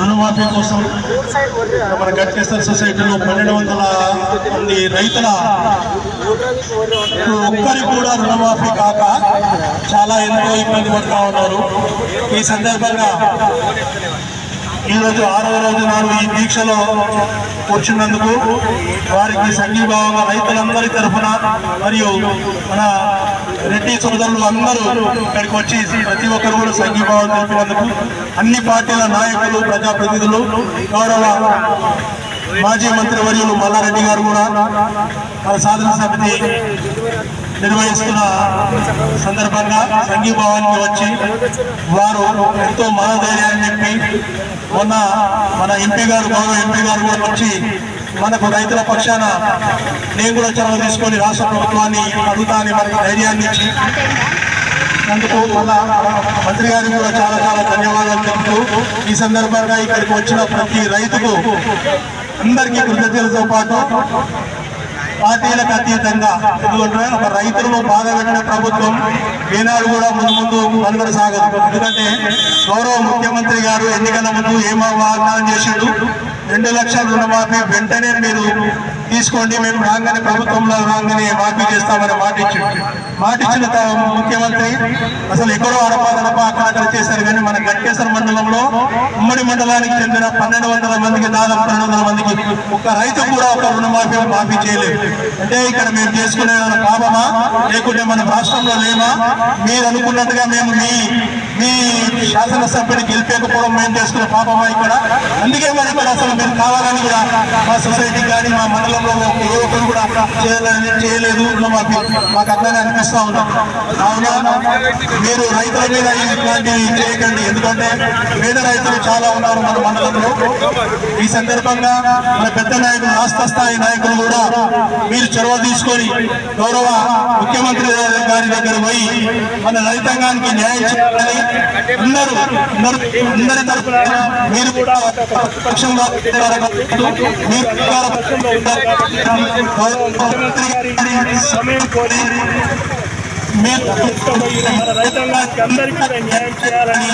రుణమాఫీ కోసం మన గట్కేశ్వర సొసైటీలో పన్నెండు వందల మంది రైతుల ఒక్కరికి కూడా రుణమాఫీ కాక చాలా ఎంతో ఇబ్బంది పడుతూ ఉన్నారు. ఈ సందర్భంగా ఈరోజు ఆరవ రోజు నాలుగు ఈ దీక్షలో వచ్చినందుకు వారికి సంఘీభావంగా రైతులందరి తరఫున మరియు మన రెడ్డి సోదరులు అందరూ ఇక్కడికి వచ్చి ప్రతి ఒక్కరు కూడా సంఘీభావం తెలిపినందుకు అన్ని పార్టీల నాయకులు ప్రజాప్రతినిధులు గౌరవ మాజీ మంత్రి వర్యులు మల్లారెడ్డి గారు కూడా మన సాధన సమితి నిర్వహిస్తున్న సందర్భంగా సంఘీభావానికి వచ్చి వారు ఎంతో మనోధైర్యాన్ని చెప్పి మొన్న మన ఎంపీ గారు గౌరవ ఎంపీ గారు కూడా వచ్చి మనకు రైతుల పక్షాన నేను కూడా చొరవ తీసుకొని రాష్ట్ర ప్రభుత్వాన్ని అడుగుతానని మనకు ధైర్యాన్ని ఇచ్చి అందుకు మన మంత్రి గారికి కూడా చాలా చాలా ధన్యవాదాలు చెబుతూ ఈ సందర్భంగా ఇక్కడికి వచ్చిన ప్రతి రైతుకు అందరికీ కృతజ్ఞతలతో పాటు పార్టీలకు అతీతంగా. ఎందుకంటే ఒక రైతులను బాగా పెట్టిన ప్రభుత్వం ఏనాడు కూడా ముందు ముందు మనుగడ సాగదు. ఎందుకంటే గౌరవ ముఖ్యమంత్రి గారు ఎన్నికల ముందు ఏమో వాగ్దానం చేశాడు రెండు లక్షల రుణమాఫీ వెంటనే మీరు తీసుకోండి మేము రాగానే ప్రభుత్వంలో రాగానే మాఫీ చేస్తామని మాట ఇచ్చిండు మాట ఇచ్చిన త- ముఖ్యమంత్రి అసలు ఎక్కడో అడపాదడప అక్కడక్కడ చేశారు. కానీ మన గట్టేశ్వర మండలంలో ఉమ్మడి మండలానికి చెందిన పన్నెండు వందల మందికి దాదాపు పన్నెండు వందల మందికి ఒక్క రైతు కూడా ఒక రుణమాఫీ మాఫీ చేయలేదు. అంటే ఇక్కడ మేము చేసుకునే పాపమా? లేకుంటే మన రాష్ట్రంలో లేమా మీరు అనుకున్నట్టుగా మేము మీ మీ శాసనసభ్యుని గెలిపేకపోవడం మేము చేసుకునే పాపమా ఇక్కడ? అందుకే మరి ఇక్కడ అసలు మీరు కావాలని కూడా మా సొసైటీ కానీ మా మండలంలో ఏ ఒక్కరు కూడా చేయలేదు చేయలేదు మాకు మాకు అట్లానే అనిపిస్తూ ఉన్నాం కావున మీరు రైతుల మీద ఇట్లాంటివి చేయకండి. ఎందుకంటే పేద రైతులు చాలా ఉన్నారు మన మండలంలో. ఈ సందర్భంగా మన పెద్ద నాయకులు రాష్ట్ర స్థాయి నాయకులు కూడా మీరు చొరవ తీసుకొని గౌరవ ముఖ్యమంత్రి గారి దగ్గర పోయి మన రైతాంగానికి న్యాయం చేయాలని అందరూ అందరి తరఫున మీరు కూడా పక్షంగా మీరు రైతాంగానికి అందరికీ న్యాయం చేయాలని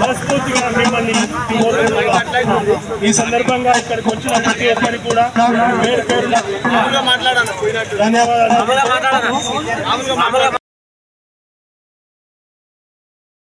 మనస్ఫూర్తిగా మిమ్మల్ని. ఈ సందర్భంగా ఇక్కడికి వచ్చిన ప్రతి ఒక్కరికి కూడా పేరు ధన్యవాదాలు.